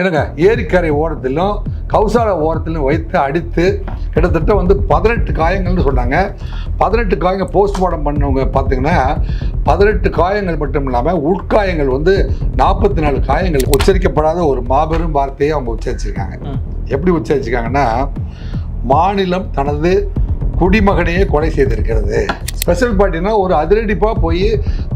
என்னங்க ஏரிக்கரை ஓரத்திலும் கௌசால ஓரத்திலும் வைத்து அடித்து கிட்டத்தட்ட வந்து பதினெட்டு காயங்கள்னு சொன்னாங்க. பதினெட்டு காயங்கள் போஸ்ட்மார்ட்டம் பண்ணவங்க பார்த்தீங்கன்னா பதினெட்டு காயங்கள் மட்டும் இல்லாமல் உட்காயங்கள் வந்து நாற்பத்தி நாலு காயங்கள் உச்சரிக்கப்படாத ஒரு மாபெரும் வார்த்தையை அவங்க உச்சரிச்சிருக்காங்க. எப்படி உச்சரிச்சிருக்காங்கன்னா மாநிலம் தனது குடிமகனையே கொலை செய்திருக்கிறது. ஸ்பெஷல் பார்ட்டினா ஒரு அதிரடிப்பாக போய்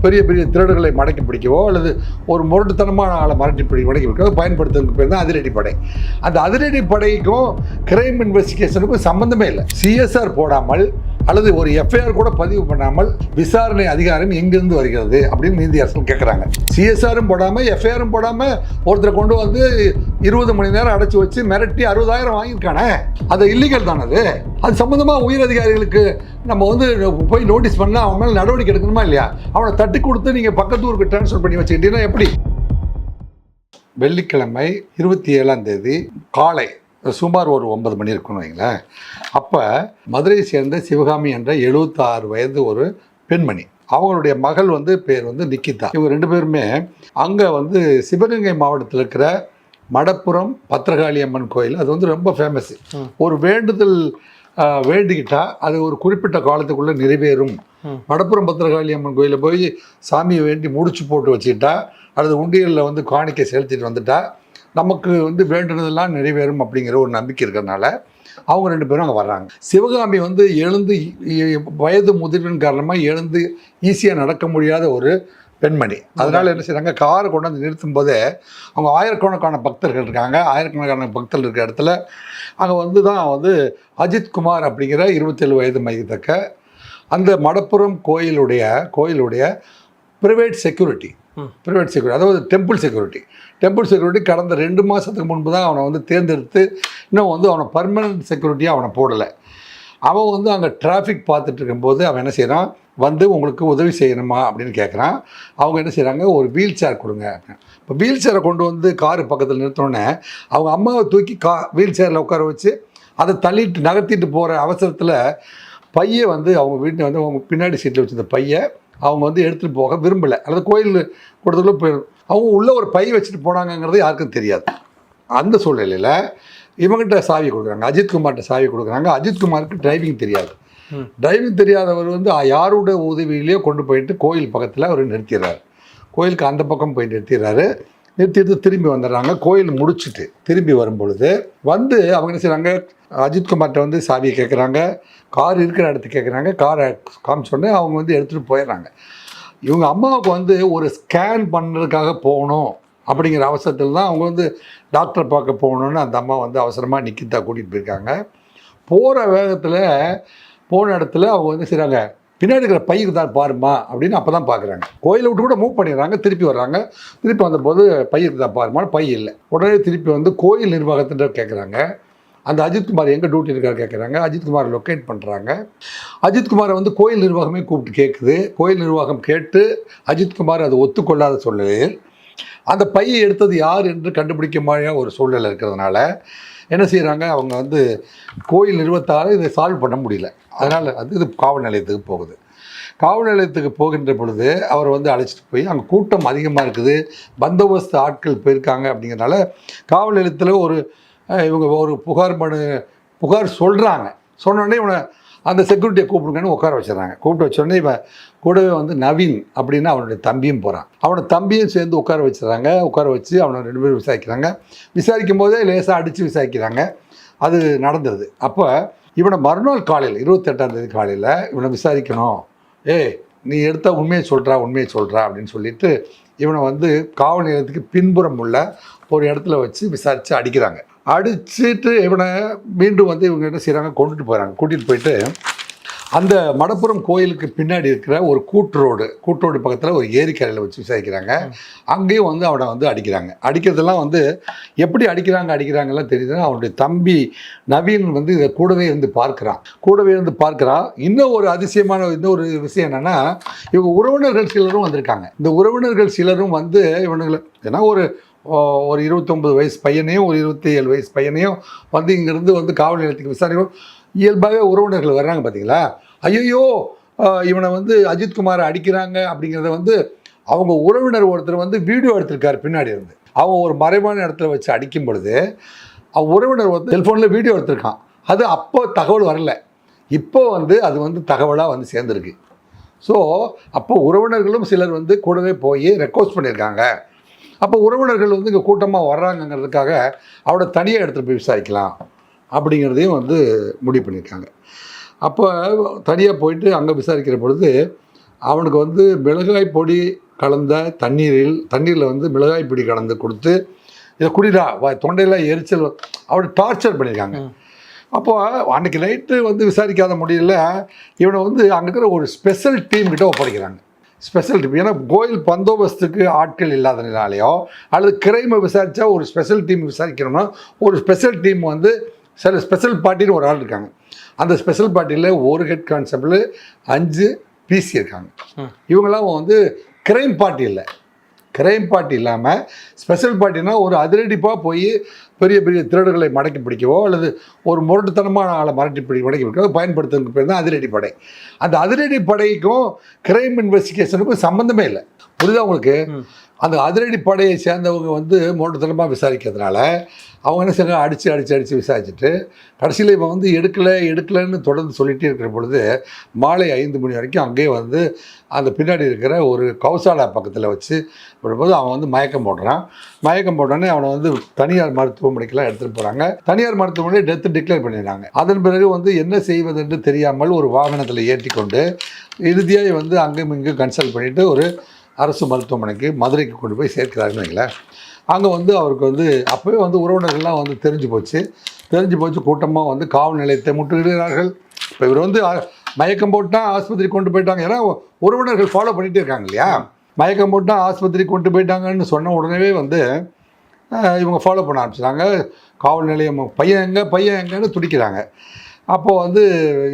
பெரிய பெரிய திருடர்களை மடக்கி பிடிக்கவோ அல்லது ஒரு முரட்டுத்தனமான ஆளை மரட்டி பிடி மடக்கி பிடிக்கவோ பயன்படுத்துறதுக்கு பேர் தான் அதிரடி படை. அந்த அதிரடி படைக்கும் கிரைம் இன்வெஸ்டிகேஷனுக்கும் சம்மந்தமே இல்லை. சிஎஸ்ஆர் போடாமல் அல்லது ஒரு எஃப்ஐஆர் கூட பதிவு பண்ணாமல் விசாரணை அதிகாரம் எங்கிருந்து வருகிறது அப்படின்னு நீதி அரசு கேட்குறாங்க சிஎஸ்ஆரும் போடாமல் எஃப்ஐஆரும் போடாமல் ஒருத்தரை கொண்டு வந்து இருபது மணி நேரம் அடைச்சி வச்சு மிரட்டி அறுபதாயிரம் வாங்கியிருக்கானே? அது இல்லீகல் தானே அது அது சம்மந்தமாக உயர் அதிகாரிகளுக்கு நம்ம வந்து போய் நோட்டீஸ் பண்ணால் அவன் மேலே நடவடிக்கை எடுக்கணுமா இல்லையா? அவனை தட்டி கொடுத்து நீங்கள் பக்கத்து ஊருக்கு ட்ரான்ஸ்ஃபர் பண்ணி வச்சுக்கிட்டீங்கன்னா எப்படி? வெள்ளிக்கிழமை இருபத்தி ஏழாம் தேதி காலை சுமார் ஒரு ஒன்பது மணி இருக்குன்னு வைங்களேன். அப்போ மதுரையை சேர்ந்த சிவகாமி என்ற எழுபத்தாறு வயது ஒரு பெண்மணி. அவங்களுடைய மகள் வந்து பேர் வந்து நிக்கிதா. இவங்க ரெண்டு பேருமே அங்கே வந்து சிவகங்கை மாவட்டத்தில் இருக்கிற மடப்புறம் பத்திரகாளி அம்மன் கோயில். அது வந்து ரொம்ப ஃபேமஸ் ஒரு வேண்டுதல் வேண்டிக்கிட்டா அது ஒரு குறிப்பிட்ட காலத்துக்குள்ளே நிறைவேறும். மடப்புறம் பத்திரகாளி அம்மன் கோயிலில் போய் சாமியை வேண்டி முடிச்சு போட்டு வச்சுக்கிட்டா அல்லது உண்டியலில் வந்து காணிக்கை செலுத்திட்டு வந்துட்டா நமக்கு வந்து வேண்டுனதெல்லாம் நிறைவேறும் அப்படிங்கிற ஒரு நம்பிக்கை இருக்கிறதுனால அவங்க ரெண்டு பேரும் அங்கே வர்றாங்க. சிவகாமி வந்து எழுந்து வயது முதிர்வின் காரணமாக எழுந்து ஈஸியாக நடக்க முடியாத ஒரு பெண்மணி. அதனால என்ன செய்றாங்க காரை கொண்டு வந்து நிறுத்தும் போதே அவங்க ஆயிரக்கணக்கான பக்தர்கள் இருக்காங்க. ஆயிரக்கணக்கான பக்தர்கள் இருக்கிற இடத்துல அங்கே வந்து தான் வந்து அஜித் குமார் அப்படிங்கிற இருபத்தேழு வயது மையத்தக்க அந்த மடப்புறம் கோயிலுடைய கோயிலுடைய ப்ரைவேட் செக்யூரிட்டி. ப்ரைவேட் செக்யூரிட்டி அதாவது டெம்பிள் செக்யூரிட்டி டெம்பிள் செக்யூரிட்டி கடந்த ரெண்டு மாதத்துக்கு முன்பு தான் அவனை வந்து தேர்ந்தெடுத்து இன்னும் வந்து அவனை பர்மனன்ட் செக்யூரிட்டியாக அவனை போடலை. அவன் வந்து அங்கே டிராஃபிக் பார்த்துட்டு இருக்கும்போது அவன் என்ன செய்கிறான் வந்து உங்களுக்கு உதவி செய்யணுமா அப்படின்னு கேட்குறான் அவங்க என்ன செய்கிறாங்க ஒரு வீல் சேர் கொடுங்க இப்போ வீல் சேரை கொண்டு வந்து காரு பக்கத்தில் நிறுத்தினோடனே அவங்க அம்மாவை தூக்கி கா வீல் சேரில் உட்கார வச்சு அதை தள்ளிட்டு நகர்த்திட்டு போகிற அவசரத்தில் பையை வந்து அவங்க வீட்டில் வந்து அவங்க பின்னாடி சீட்டில் வச்சிருந்த பையை அவங்க வந்து எடுத்துகிட்டு போக விரும்பலை. அல்லது கோயில் கொடுத்ததுல போய் அவங்க உள்ளே ஒரு பை வச்சுட்டு போனாங்கங்கிறது யாருக்கும் தெரியாது. அந்த சூழ்நிலையில் இவங்ககிட்ட சாவி கொடுக்குறாங்க. அஜித்குமார்கிட்ட சாவி கொடுக்குறாங்க. அஜித்குமாருக்கு டிரைவிங் தெரியாது. டிரைவிங் தெரியாதவர் வந்து யாரோட உதவியிலேயோ கொண்டு போயிட்டு கோயில் பக்கத்தில் அவர் நிறுத்திடுறாரு. கோயிலுக்கு அந்த பக்கம் போய் நிறுத்திடுறாரு. நிறுத்திட்டு திரும்பி வந்துடுறாங்க. கோயில் முடிச்சுட்டு திரும்பி வரும்பொழுது வந்து அவங்க என்ன செய்கிறாங்க அஜித்குமார்கிட்ட வந்து சாவியை கேட்குறாங்க கார் இருக்கிற இடத்துக்கு கேட்குறாங்க காரை காமிச்சோடனே அவங்க வந்து எடுத்துகிட்டு போயிடுறாங்க. இவங்க அம்மாவுக்கு வந்து ஒரு ஸ்கேன் பண்ணுறதுக்காக போகணும் அப்படிங்கிற அவசரத்தில் தான் அவங்க வந்து டாக்டரை பார்க்க போகணுன்னு அந்த அம்மா வந்து அவசரமாக நிக்கிதா கூட்டிகிட்டு போயிருக்காங்க. போகிற வேகத்தில் போன இடத்துல அவங்க வந்து செய்கிறாங்க பின்னாடி இருக்கிற பைக்கு தான் பாருமா அப்படின்னு அப்போ தான் பார்க்குறாங்க கோயிலை விட்டு கூட மூவ் பண்ணிடுறாங்க திருப்பி வர்றாங்க. திருப்பி வந்தபோது பைக்கு தான் பாருமான்னு பை இல்லை. உடனே திருப்பி வந்து கோயில் நிர்வாகத்திட்ட கேட்குறாங்க அந்த அஜித்குமார் எங்கே டியூட்டி இருக்காரு கேட்குறாங்க அஜித்குமார் லொக்கேட் பண்ணுறாங்க அஜித்குமாரை வந்து கோயில் நிர்வாகமே கூப்பிட்டு கேட்குது கோயில் நிர்வாகம் கேட்டு அஜித்குமார் அதை ஒத்துக்கொள்ளாத சூழ்நிலையில் அந்த பையை எடுத்தது யார் என்று கண்டுபிடிக்க மாதிரியாக ஒரு சூழ்நிலை இருக்கிறதுனால என்ன செய்கிறாங்க அவங்க வந்து கோயில் நிறுவத்தால் இதை சால்வ் பண்ண முடியல. அதனால் அது இது காவல் நிலையத்துக்கு போகுது. காவல் நிலையத்துக்கு போகின்ற பொழுது அவர் வந்து அழைச்சிட்டு போய் அங்கே கூட்டம் அதிகமாக இருக்குது. பந்தோபஸ்து ஆட்கள் போயிருக்காங்க. அப்படிங்கிறனால காவல் நிலையத்தில் ஒரு இவங்க ஒரு புகார் மனு புகார் சொல்கிறாங்க சொன்னோடனே இவனை அந்த செக்யூரிட்டியை கூப்பிடுங்கன்னு உட்கார வச்சிடறாங்க. கூப்பிட்டு வச்சோடனே இப்போ கூடவே வந்து நவீன் அப்படின்னு அவனுடைய தம்பியும் போகிறான் அவனை தம்பியும் சேர்ந்து உட்கார வச்சிடறாங்க. உட்கார வச்சு அவனை ரெண்டு பேரும் விசாரிக்கிறாங்க. விசாரிக்கும் போதே லேசாக அடித்து விசாரிக்கிறாங்க. அது நடந்தது. அப்போ இவனை மறுநாள் காலையில் இருபத்தெட்டாம் தேதி காலையில் இவனை விசாரிக்கணும். ஏய் நீ எடுத்த உண்மையை சொல்கிறா உண்மையை சொல்கிறா அப்படின்னு சொல்லிட்டு இவனை வந்து காவல் நிலையத்துக்கு பின்புறம் உள்ள ஒரு இடத்துல வச்சு விசாரித்து அடிக்கிறாங்க. அடிச்சுட்டு இவனை மீண்டும் வந்து இவங்க என்ன செய்கிறாங்க கொண்டுட்டு போகிறாங்க கூட்டிகிட்டு போயிட்டு அந்த மடப்புறம் கோயிலுக்கு பின்னாடி இருக்கிற ஒரு கூட்டுரோடு கூட்டுரோடு பக்கத்தில் ஒரு ஏரிக்கரையில் வச்சு விசாரிக்கிறாங்க. அங்கேயும் வந்து அவனை வந்து அடிக்கிறாங்க. அடிக்கிறதெல்லாம் வந்து எப்படி அடிக்கிறாங்க அடிக்கிறாங்கலாம் தெரியுதுன்னா அவனுடைய தம்பி நவீன் வந்து இதை கூடவே இருந்து பார்க்குறான். கூடவே இருந்து பார்க்குறான் இன்னும் ஒரு அதிசயமான இன்னொரு விஷயம் என்னென்னா இவங்க உறவினர்கள் சிலரும் வந்திருக்காங்க. இந்த உறவினர்கள் சிலரும் வந்து இவனுங்களை ஏன்னா ஒரு ஒரு இருபத்தொம்பது வயசு பையனையும் ஒரு இருபத்தி ஏழு வயசு பையனையும் வந்து இங்கேருந்து வந்து காவல் நிலையத்துக்கு விசாரிக்கும். இயல்பாகவே உறவினர்கள் வர்றாங்க பார்த்தீங்களா ஐயோ இவனை வந்து அஜித்குமாரை அடிக்கிறாங்க அப்படிங்கிறத வந்து அவங்க உறவினர் ஒருத்தர் வந்து வீடியோ எடுத்திருக்காரு பின்னாடி இருந்து. அவன் ஒரு மறைவான இடத்துல வச்சு அடிக்கும் பொழுது அவன் உறவினர் வந்து செல்ஃபோனில் வீடியோ எடுத்திருக்கான். அது அப்போ தகவல் வரல. இப்போ வந்து அது வந்து தகவலாக வந்து சேர்ந்துருக்கு. ஸோ அப்போ உறவினர்களும் சிலர் வந்து கூடவே போய் ரெக்வஸ்ட் பண்ணியிருக்காங்க. அப்போ உறவினர்கள் வந்து இங்கே கூட்டமாக வர்றாங்கங்கிறதுக்காக அவனை தனியாக எடுத்துகிட்டு போய் விசாரிக்கலாம் அப்படிங்கிறதையும் வந்து முடிவு பண்ணியிருக்காங்க. அப்போ தனியாக போயிட்டு அங்கே விசாரிக்கிற பொழுது அவனுக்கு வந்து மிளகாய் பொடி கலந்த தண்ணீரில் தண்ணீரில் வந்து மிளகாய் பொடி கலந்து கொடுத்து இதை குடிடா வா தொண்டையில் எரிச்சல் அவனை டார்ச்சர் பண்ணியிருக்காங்க. அப்போ அன்னைக்கு நைட்டு வந்து விசாரிக்காத முடியல இவனை வந்து அங்கே இருக்கிற ஒரு ஸ்பெஷல் டீம் கிட்ட ஒப்படைக்கிறாங்க. Special team. ஏன்னா கோயில் பந்தோபஸ்துக்கு ஆட்கள் இல்லாதனாலேயோ அல்லது கிரைமை விசாரித்தா ஒரு ஸ்பெஷல் டீம் விசாரிக்கணும்னா ஒரு ஸ்பெஷல் டீம் வந்து சில ஸ்பெஷல் பார்ட்டின்னு ஒரு ஆள் இருக்காங்க. அந்த ஸ்பெஷல் பார்ட்டியில் ஒரு ஹெட் கான்ஸ்டபிள் அஞ்சு பிசி இருக்காங்க. இவங்கெல்லாம் வந்து கிரைம் பார்ட்டி இல்லை. கிரைம் பார்ட்டி இல்லாமல் ஸ்பெஷல் பார்ட்டினா ஒரு அதிரடிப்பாக போய் பெரிய பெரிய திருடர்களை மடக்கி பிடிக்கவோ அல்லது ஒரு முரட்டுத்தனமான ஆளை மரட்டி பிடி மடக்கி பிடிக்கவோ பயன்படுத்துறதுக்கு பேர் தான் அதிரடி படை அந்த அதிரடி படைக்கும் கிரைம் இன்வெஸ்டிகேஷனுக்கும் சம்மந்தமே இல்லை. புரியுதா உங்களுக்கு? அந்த அதிரடி படையை சேர்ந்தவங்க வந்து முரட்டுத்தனமாக விசாரிக்கிறதுனால அவங்க என்ன செய்யறாங்க அடித்து அடித்து அடித்து விசாரிச்சுட்டு கடைசியில் இவன் வந்து எடுக்கலை எடுக்கலைன்னு தொடர்ந்து சொல்லிகிட்டே இருக்கிற பொழுது மாலை ஐந்து மணி வரைக்கும் அங்கேயே வந்து அந்த பின்னாடி இருக்கிற ஒரு கௌசாலா பக்கத்தில் வச்சு விடும்போது அவன் வந்து மயக்கம் போடுறான். மயக்கம் போட்டோடனே அவனை வந்து தனியார் மருத்துவமனைக்கெல்லாம் எடுத்துகிட்டு போகிறாங்க தனியார் மருத்துவமனை டெத்து டிக்ளேர் பண்ணிடுறாங்க. அதன் பிறகு வந்து என்ன செய்வதென்று தெரியாமல் ஒரு வாகனத்தில் ஏற்றி கொண்டு இறுதியாக வந்து அங்கும் இங்கும் கன்சல்ட் பண்ணிவிட்டு ஒரு அரசு மருத்துவமனைக்கு மதுரைக்கு கொண்டு போய் சேர்க்கிறாருன்னு வைங்களேன். அங்கே வந்து அவருக்கு வந்து அப்போவே வந்து உறவினர்கள்லாம் வந்து தெரிஞ்சு போச்சு. தெரிஞ்சு போச்சு கூட்டமாக வந்து காவல் நிலையத்தை முட்டுகிறார்கள் இப்போ இவர் வந்து மயக்கம் போட்டால் ஆஸ்பத்திரி கொண்டு போயிட்டாங்க. ஏன்னா உறவினர்கள் ஃபாலோ பண்ணிகிட்டே இருக்காங்க இல்லையா? மயக்கம் போட்டால் ஆஸ்பத்திரி கொண்டு போயிட்டாங்கன்னு சொன்ன உடனே வந்து இவங்க ஃபாலோ பண்ண ஆரம்பிச்சிட்டாங்க. காவல் நிலையம் பையன் எங்கே பையன் எங்கன்னு துடிக்கிறாங்க. அப்போது வந்து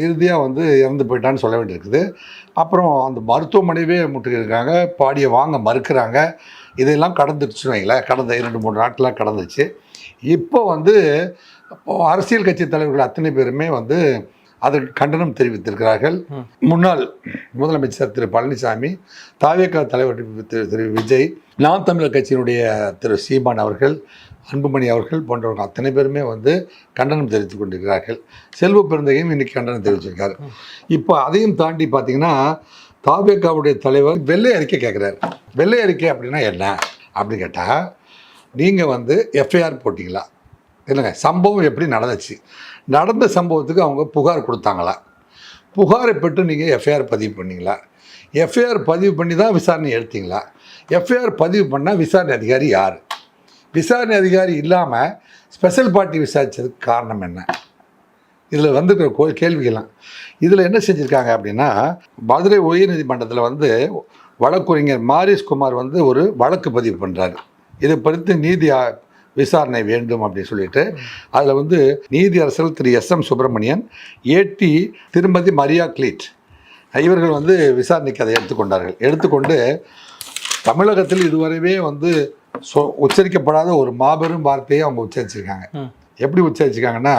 இறுதியாக வந்து இறந்து போயிட்டான்னு சொல்ல வேண்டியிருக்குது. அப்புறம் அந்த மருத்துவமனையவே முற்றுகிருக்காங்க பாடியை வாங்க மறுக்கிறாங்க. இதெல்லாம் கடந்துருச்சுன்னு வைங்களேன் கடந்த இரண்டு மூணு நாட்களாக கடந்துச்சு. இப்போ வந்து அரசியல் கட்சி தலைவர்கள் அத்தனை பேருமே வந்து அதற்கு கண்டனம் தெரிவித்திருக்கிறார்கள். முன்னாள் முதலமைச்சர் திரு பழனிசாமி தாவேக்கா தலைவர் திரு திரு விஜய் நாம் தமிழர் கட்சியினுடைய திரு சீமான் அவர்கள் அன்புமணி அவர்கள் போன்றவர்கள் அத்தனை பேருமே வந்து கண்டனம் தெரிவித்துக் கொண்டிருக்கிறார்கள். செல்வ பெருந்தகையும் இன்னைக்கு கண்டனம் தெரிவிச்சிருக்காரு. இப்போ அதையும் தாண்டி பார்த்தீங்கன்னா தாவேக்காவுடைய தலைவர் வெள்ளை அறிக்கை கேட்குறாரு. வெள்ளை அறிக்கை அப்படின்னா என்ன? அப்படின்னு கேட்டால் நீங்கள் வந்து எஃப்ஐஆர் போட்டிங்களா? இல்லைங்க சம்பவம் எப்படி நடந்துச்சு? நடந்த சம்பவத்துக்கு அவங்க புகார் கொடுத்தாங்களா? புகாரை பெற்று நீங்கள் எஃப்ஐஆர் பதிவு பண்ணீங்களா? எஃப்ஐஆர் பதிவு பண்ணி தான் விசாரணை எடுத்தீங்களா? எஃப்ஐஆர் பதிவு பண்ணால் விசாரணை அதிகாரி யார்? விசாரணை அதிகாரி இல்லாமல் ஸ்பெஷல் பார்ட்டி விசாரித்ததுக்கு காரணம் என்ன? இதில் வந்துருக்கிற கோ கேள்விகள்லாம். இதில் என்ன செஞ்சுருக்காங்க அப்படின்னா மதுரை உயர்நீதிமன்றத்தில் வந்து வழக்குரைஞர் மாரிஸ்குமார் வந்து ஒரு வழக்கு பதிவு பண்ணுறாரு இதை பொறுத்து நீதி விசாரணை வேண்டும் அப்படின்னு சொல்லிட்டு அதில் வந்து நீதி அரசர் திரு எஸ் எம் சுப்பிரமணியன் ஏடி திருமதி மரியா கிளீட் இவர்கள் வந்து விசாரணைக்கு அதை எடுத்துக்கொண்டார்கள். எடுத்துக்கொண்டு தமிழகத்தில் இதுவரைவே வந்து சொ உச்சரிக்கப்படாத ஒரு மாபெரும் வார்த்தையை அவங்க உச்சரிச்சிருக்காங்க. எப்படி உச்சரிச்சிருக்காங்கன்னா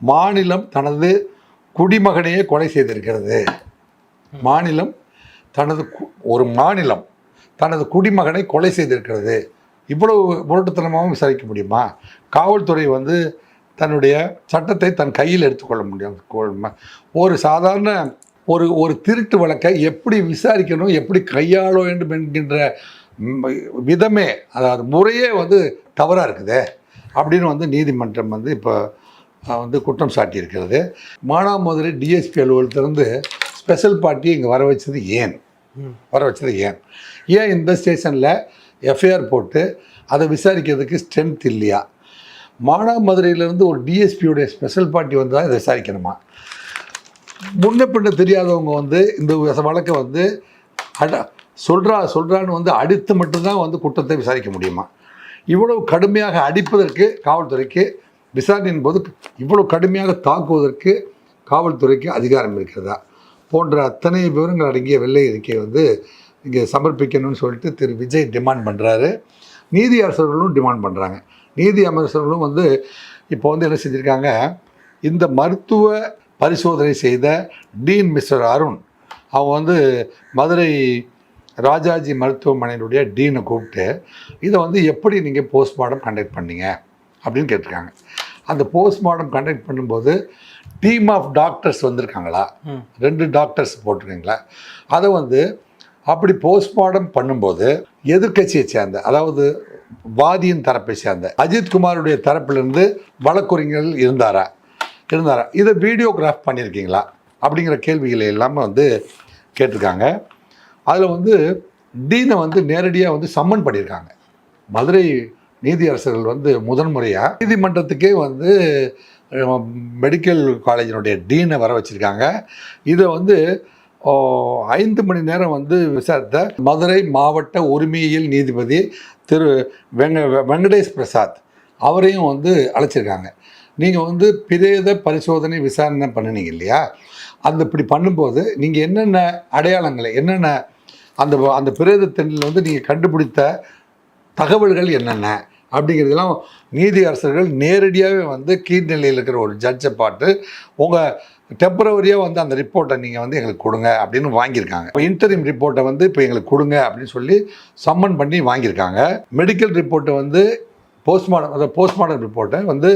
மாநிலம் தனது குடிமகனையே கொலை செய்திருக்கிறது. மாநிலம் தனது ஒரு மாநிலம் தனது குடிமகனை கொலை செய்திருக்கிறது. இவ்வளவு முரட்டுத்தனமாகவும் விசாரிக்க முடியுமா? காவல்துறை வந்து தன்னுடைய சட்டத்தை தன் கையில் எடுத்துக்கொள்ள முடியும். ஒரு சாதாரண ஒரு ஒரு திருட்டு வழக்கை எப்படி விசாரிக்கணும் எப்படி கையாள வேண்டும் என்கின்ற விதமே அதாவது முறையே வந்து தவறாக இருக்குதே. அப்படின்னு வந்து நீதிமன்றம் வந்து இப்போ வந்து குற்றம் சாட்டியிருக்கிறது. மானாமதுரை டிஎஸ்பி அலுவலகத்திலிருந்து ஸ்பெஷல் பார்ட்டி இங்கே வர வச்சது ஏன். வர வச்சது ஏன்? ஏன் இந்த ஸ்டேஷனில் எஃப்ஐஆர் போட்டு அதை விசாரிக்கிறதுக்கு ஸ்ட்ரென்த் இல்லையா? மானாமதுரையிலேருந்து ஒரு டிஎஸ்பியோடைய ஸ்பெஷல் பார்ட்டி வந்து தான் இதை விசாரிக்கணுமா? முன்ன பின்ன தெரியாதவங்க வந்து இந்த வழக்கை வந்து அட சொல்கிறா சொல்கிறான்னு வந்து அடித்து மட்டும்தான் வந்து குற்றத்தை விசாரிக்க முடியுமா? இவ்வளவு கடுமையாக அடிப்பதற்கு காவல்துறைக்கு விசாரணையின் போது இவ்வளவு கடுமையாக தாக்குவதற்கு காவல்துறைக்கு அதிகாரம் இருக்கிறதா? போன்ற அத்தனை விவரங்கள் அடங்கிய வெள்ளை அறிக்கையை வந்து இங்கே சமர்ப்பிக்கணும்னு சொல்லிட்டு திரு. விஜய் டிமாண்ட் பண்ணுறாரு நீதி அரசர்களும் டிமாண்ட் பண்ணுறாங்க நீதி அமைச்சர்களும் வந்து இப்போ வந்து என்ன செஞ்சுருக்காங்க? இந்த மருத்துவ பரிசோதனை செய்த டீன் மிஸ்டர் அருண் அவன் வந்து மதுரை ராஜாஜி மருத்துவமனையினுடைய டீனை கூப்பிட்டு இதை வந்து எப்படி நீங்கள் போஸ்ட்மார்ட்டம் கண்டக்ட் பண்ணீங்க? அப்படின்னு கேட்டிருக்காங்க. அந்த போஸ்ட்மார்ட்டம் கண்டக்ட் பண்ணும்போது டீம் ஆஃப் டாக்டர்ஸ் வந்திருக்காங்களா. ரெண்டு டாக்டர்ஸ் போட்டிருக்கீங்களா? அதை வந்து அப்படி போஸ்ட்மார்ட்டம் பண்ணும்போது எதிர்க்கட்சியை சேர்ந்த அதாவது வாதியின் தரப்பை சேர்ந்த அஜித் குமாருடைய தரப்பிலிருந்து வழக்குரைஞர்கள் இருந்தாரா? இருந்தாரா? இதை வீடியோகிராஃப் பண்ணியிருக்கீங்களா? அப்படிங்கிற கேள்விகளை எல்லாமே வந்து கேட்டிருக்காங்க. அதில் வந்து டீனை வந்து நேரடியாக வந்து சம்மன் பண்ணியிருக்காங்க. மதுரை நீதியரசர்கள் வந்து முதன்முறையாக நீதிமன்றத்துக்கே வந்து மெடிக்கல் காலேஜினுடைய டீனை வர வச்சுருக்காங்க. இதை வந்து ஐந்து மணி நேரம் வந்து விசாரித்த மதுரை மாவட்ட உரிமையியல் நீதிபதி திரு வெங்க வெங்கடேஷ் பிரசாத் அவரையும் வந்து அழைச்சிருக்காங்க. நீங்கள் வந்து பிரேத பரிசோதனை விசாரணை பண்ணினீங்க இல்லையா? அந்த இப்படி பண்ணும்போது நீங்கள் என்னென்ன அடையாளங்களை என்னென்ன அந்த அந்த பிரேதத்தினில் வந்து நீங்கள் கண்டுபிடித்த தகவல்கள் என்னென்ன அப்படிங்கிறதெல்லாம் நீதி அரசர்கள் நேரடியாகவே வந்து கீழ்நிலையில் இருக்கிற ஒரு ஜட்ஜை பார்த்து உங்கள் டெம்பரவரியாக வந்து அந்த ரிப்போர்ட்டை நீங்கள் வந்து எங்களுக்கு கொடுங்க அப்படின்னு வாங்கியிருக்காங்க. இப்போ இன்டரிம் ரிப்போர்ட்டை வந்து இப்போ எங்களுக்கு கொடுங்க அப்படின்னு சொல்லி சம்மன் பண்ணி வாங்கியிருக்காங்க. மெடிக்கல் ரிப்போர்ட்டை வந்து போஸ்ட்மார்டம் அந்த போஸ்ட்மார்டம் ரிப்போர்ட்டை வந்து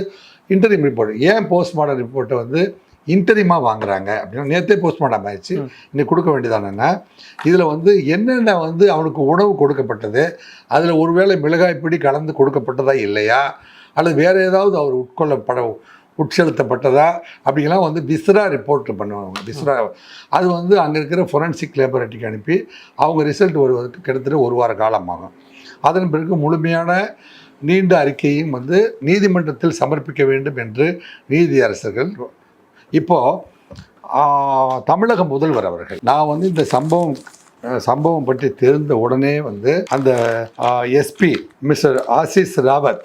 இன்டரிம் ரிப்போர்ட் ஏன் போஸ்ட்மார்டம் ரிப்போர்ட்டை வந்து இன்டரிமாக வாங்குறாங்க அப்படின்னா நேற்றே போஸ்ட்மார்ட்டம் ஆயிடுச்சு. இன்னைக்கு கொடுக்க வேண்டியதானேன்னா இதில் வந்து என்னென்ன வந்து அவனுக்கு உணவு கொடுக்கப்பட்டது அதில் ஒருவேளை மிளகாய் பிடி கலந்து கொடுக்கப்பட்டதா இல்லையா? அல்லது வேறு ஏதாவது அவர் உட்கொள்ளப்பட உட்செலுத்தப்பட்டதா? அப்படிங்கலாம் வந்து விஸ்ரா ரிப்போர்ட் பண்ணுவாங்க. விஸ்ரா அது வந்து அங்கே இருக்கிற ஃபொரன்சிக் லேபரேட்டரிக்கு அனுப்பி அவங்க ரிசல்ட் வருவதற்கு கிட்டத்தட்ட ஒரு வார காலமாகும் அதன் பிறகு முழுமையான நீண்ட அறிக்கையும் வந்து நீதிமன்றத்தில் சமர்ப்பிக்க வேண்டும் என்று நீதியரசர்கள் இப்போது தமிழக முதல்வர் அவர்கள் நான் வந்து இந்த சம்பவம் சம்பவம் பற்றி தெரிந்த உடனே வந்து அந்த எஸ்பி மிஸ்டர் ஆசிஸ் ராவத்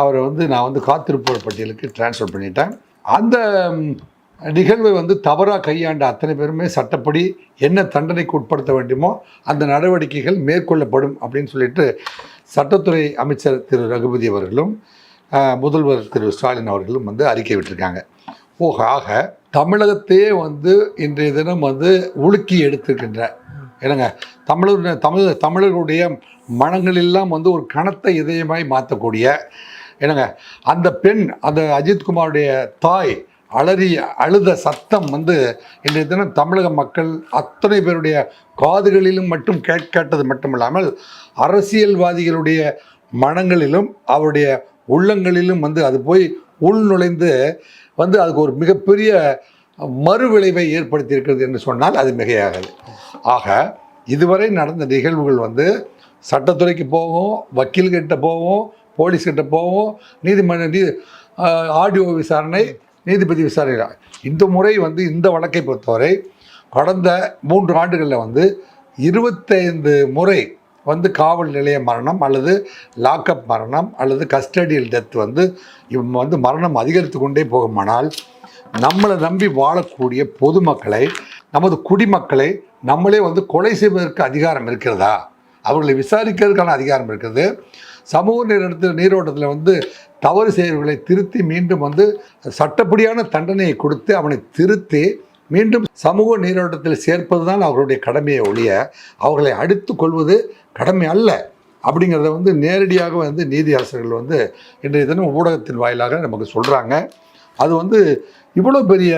அவரை வந்து நான் வந்து காத்திருப்போர் பட்டியலுக்கு டிரான்ஸ்ஃபர் பண்ணிட்டேன். அந்த நிகழ்வை வந்து தவறாக கையாண்ட அத்தனை பேருமே சட்டப்படி என்ன தண்டனைக்கு உட்படுத்த வேண்டுமோ அந்த நடவடிக்கைகள் மேற்கொள்ளப்படும் அப்படின்னு சொல்லிட்டு சட்டத்துறை அமைச்சர் திரு. ரகுபதி அவர்களும் முதல்வர் திரு. ஸ்டாலின் அவர்களும் வந்து அறிக்கை விட்டிருக்காங்க. ஓ ஆக தமிழகத்தையே வந்து இன்றைய தினம் வந்து உலுக்கி எடுத்திருக்கின்ற என்னங்க தமிழர் தமிழ் தமிழர்களுடைய மனங்களெல்லாம் வந்து ஒரு கனத்த இதயமாய் மாற்றக்கூடிய என்னங்க அந்த பெண் அந்த அஜித்குமாருடைய தாய் அலறி அழுத சத்தம் வந்து இன்றைய தினம் தமிழக மக்கள் அத்தனை பேருடைய காதுகளிலும் மட்டும் கேட் கேட்டது மட்டுமில்லாமல் அரசியல்வாதிகளுடைய மனங்களிலும் அவருடைய உள்ளங்களிலும் வந்து அது போய் உள் நுழைந்து வந்து அதுக்கு ஒரு மிகப்பெரிய மறுவிளைவை ஏற்படுத்தியிருக்கிறது என்று சொன்னால் அது மிகையாகாது. ஆக இதுவரை நடந்த நிகழ்வுகள் வந்து சட்டத்துறைக்கு போவோம் வக்கீல்கிட்ட போவோம் போலீஸ்கிட்ட போவோம் நீதிமன்ற நீ ஆடியோ விசாரணை நீதிபதி விசாரணை. இந்த முறை வந்து இந்த வழக்கை பொறுத்தவரை கடந்த மூன்று ஆண்டுகளில் வந்து இருபத்தைந்து முறை வந்து காவல் நிலைய மரணம் அல்லது லாக்அப் மரணம் அல்லது கஸ்டடியல் டெத் வந்து இவன் வந்து மரணம் அதிகரித்து கொண்டே போகுமானால் நம்மளை நம்பி வாழக்கூடிய பொதுமக்களை நமது குடிமக்களை நம்மளே வந்து கொலை செய்வதற்கு அதிகாரம் இருக்கிறதா? அவர்களை விசாரிக்கிறதுக்கான அதிகாரம் இருக்கிறது. சமூக நீரோட்டத்தில் நீரோட்டத்தில் வந்து தவறு செய்கிறவர்களை திருத்தி மீண்டும் வந்து சட்டப்படியான தண்டனையை கொடுத்து அவனை திருத்தி மீண்டும் சமூக நீரோட்டத்தில் சேர்ப்பது தான் அவர்களுடைய கடமையை ஒழிய அவர்களை அடித்து கொள்வது கடமை அல்ல அப்படிங்கிறத வந்து நேரடியாக வந்து நீதி அரசர்கள் வந்து இன்றைய தினம் ஊடகத்தின் வாயிலாக நமக்கு சொல்கிறாங்க அது வந்து இவ்வளோ பெரிய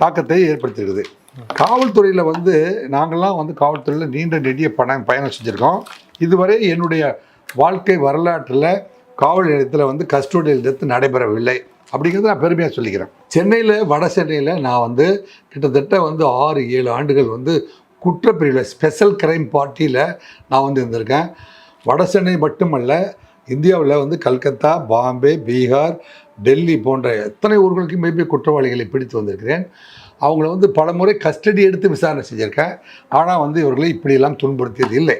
தாக்கத்தை ஏற்படுத்திருக்குது. காவல்துறையில் வந்து நாங்கள்லாம் வந்து காவல்துறையில் நீண்ட நெடிய பணம் பயணம் செஞ்சுருக்கோம். இதுவரை என்னுடைய வாழ்க்கை வரலாற்றில் காவல் நிலையத்தில் வந்து கஸ்டோடியல் டெத் நடைபெறவில்லை அப்படிங்கிறது நான் பெருமையாக சொல்லிக்கிறேன். சென்னையில் வட சென்னையில் நான் வந்து கிட்டத்தட்ட வந்து ஆறு ஏழு ஆண்டுகள் வந்து குற்றப்பிரிவில் ஸ்பெஷல் கிரைம் பார்ட்டியில் நான் வந்து இருந்திருக்கேன். வட சென்னை மட்டுமல்ல இந்தியாவில் வந்து கல்கத்தா பாம்பே பீகார் டெல்லி போன்ற எத்தனை ஊர்களுக்கு மேபி குற்றவாளிகளை பிடித்து வந்திருக்கிறேன். அவங்கள வந்து பல முறை கஸ்டடி எடுத்து விசாரணை செஞ்சுருக்கேன். ஆனால் வந்து இவர்களை இப்படியெல்லாம் துன்புறுத்தியது இல்லை.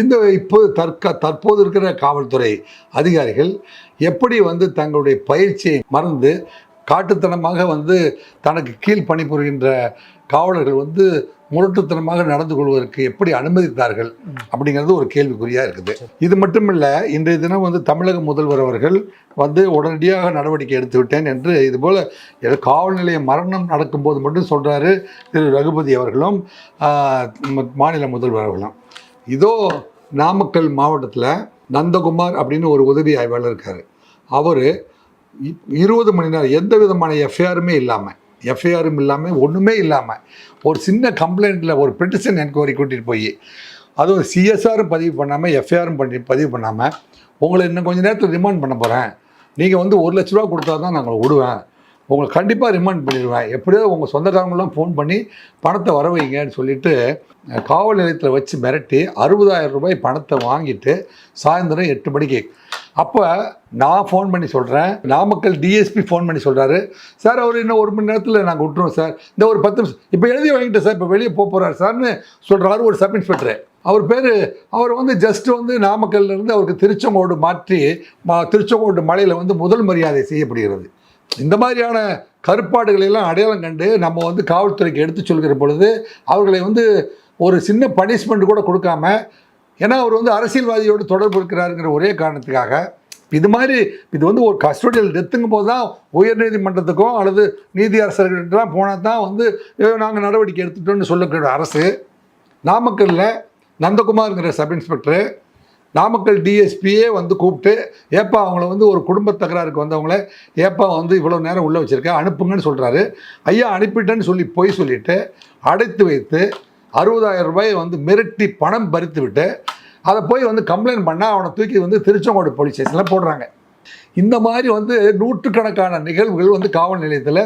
இந்த இப்போ தற்க தற்போது இருக்கிற காவல்துறை அதிகாரிகள் எப்படி வந்து தங்களுடைய பயிற்சியை மறந்து காட்டுத்தனமாக வந்து தனக்கு கீழ் பணிபுரிகின்ற காவலர்கள் வந்து முரட்டுத்தனமாக நடந்து கொள்வதற்கு எப்படி அனுமதித்தார்கள் அப்படிங்கிறது ஒரு கேள்விக்குறியாக இருக்குது. இது மட்டும் இல்லை இன்றைய தினம் வந்து தமிழக முதல்வர் அவர்கள் வந்து உடனடியாக நடவடிக்கை எடுத்து விட்டேன் என்று இதுபோல் காவல் நிலைய மரணம் நடக்கும்போது மட்டும் சொல்கிறாரு திரு. ரகுபதி அவர்களும் மாநில முதல்வர் அவர்களும். இதோ நாமக்கல் மாவட்டத்தில் நந்தகுமார் அப்படின்னு ஒரு உதவி ஆய்வாளர் இருக்கார். அவர் இருபது மணி நேரம் எந்த விதமான எஃப்ஐஆருமே இல்லாமல் எஃப்ஐஆரும் இல்லாமல் ஒன்றுமே இல்லாமல் ஒரு சின்ன கம்ப்ளைண்ட்டில் ஒரு பெட்டிஷன் என்கொயரி கூட்டிகிட்டு போய் அதுவும் சிஎஸ்ஆரும் பதிவு பண்ணாமல் எஃப்ஐஆரும் பண்ணி பதிவு பண்ணாமல் உங்களை இன்னும் கொஞ்சம் நேரத்தில் ரிமாண்ட் பண்ண போகிறேன் நீங்கள் வந்து ஒரு லட்ச ரூபா கொடுத்தா தான் நாங்கள் விடுவேன். உங்களை கண்டிப்பாக ரிமாண்ட் பண்ணிடுவேன். எப்படியோ உங்கள் சொந்தக்காரங்களாம் ஃபோன் பண்ணி பணத்தை வர வைங்கன்னு சொல்லிட்டு காவல் நிலையத்தில் வச்சு மிரட்டி அறுபதாயிரம் ரூபாய் பணத்தை வாங்கிட்டு சாயந்தரம் எட்டு மணிக்கு. அப்போ நான் ஃபோன் பண்ணி சொல்கிறேன் நாமக்கல் டிஎஸ்பி ஃபோன் பண்ணி சொல்கிறாரு சார் அவர் இன்னும் ஒரு மணி நேரத்தில் நாங்கள் விட்டுருவோம் சார். இந்த ஒரு பத்து நிமிஷம் இப்போ எழுதி வாங்கிட்டேன் சார். இப்போ வெளியே போக போகிறாரு சார்னு சொல்கிறாரு ஒரு சப் இன்ஸ்பெக்டர் அவர் பேர் அவர் வந்து ஜஸ்ட் வந்து நாமக்கல்லேருந்து அவருக்கு திருச்செங்கோடு மாற்றி மா- திருச்செங்கோடு மலையில் வந்து முதல் மரியாதை செய்யப்படுகிறது. இந்த மாதிரியான கருப்பாடுகளை எல்லாம் அடையாளம் கண்டு நம்ம வந்து காவல்துறைக்கு எடுத்து சொல்கிற பொழுது அவர்களை வந்து ஒரு சின்ன பனிஷ்மெண்ட் கூட கொடுக்காம ஏன்னா அவர் வந்து அரசியல்வாதியோடு தொடர்பு இருக்கிறாருங்கிற ஒரே காரணத்துக்காக இது மாதிரி இது வந்து ஒரு கஸ்டோடியல் டெத்துங்கும் போது தான் உயர்நீதிமன்றத்துக்கும் அல்லது நீதி அரசர்கள்ட்டலாம் போனால் தான் வந்து நாங்கள் நடவடிக்கை எடுத்துட்டோம்னு சொல்லக்கூடிய அரசு. நாமக்கல்லில் நந்தகுமார்ங்கிற சப் இன்ஸ்பெக்டரு நாமக்கல் டிஎஸ்பியே வந்து கூப்பிட்டு ஏப்பா அவங்கள வந்து ஒரு குடும்ப தகராறுக்கு வந்தவங்கள ஏப்பா வந்து இவ்வளோ நேரம் உள்ளே வச்சுருக்கேன் அனுப்புங்கன்னு சொல்கிறாரு ஐயா அனுப்பிட்டேன்னு சொல்லி பொய் சொல்லிவிட்டு அடைத்து வைத்து அறுபதாயிரம் ரூபாயை வந்து மிரட்டி பணம் பறித்து விட்டு அதை போய் வந்து கம்ப்ளைண்ட் பண்ணால் அவனை தூக்கி வந்து திருச்செங்கோடு போலீஸ் ஸ்டேஷனில் போடுறாங்க. இந்த மாதிரி வந்து நூற்றுக்கணக்கான நிகழ்வுகள் வந்து காவல் நிலையத்தில்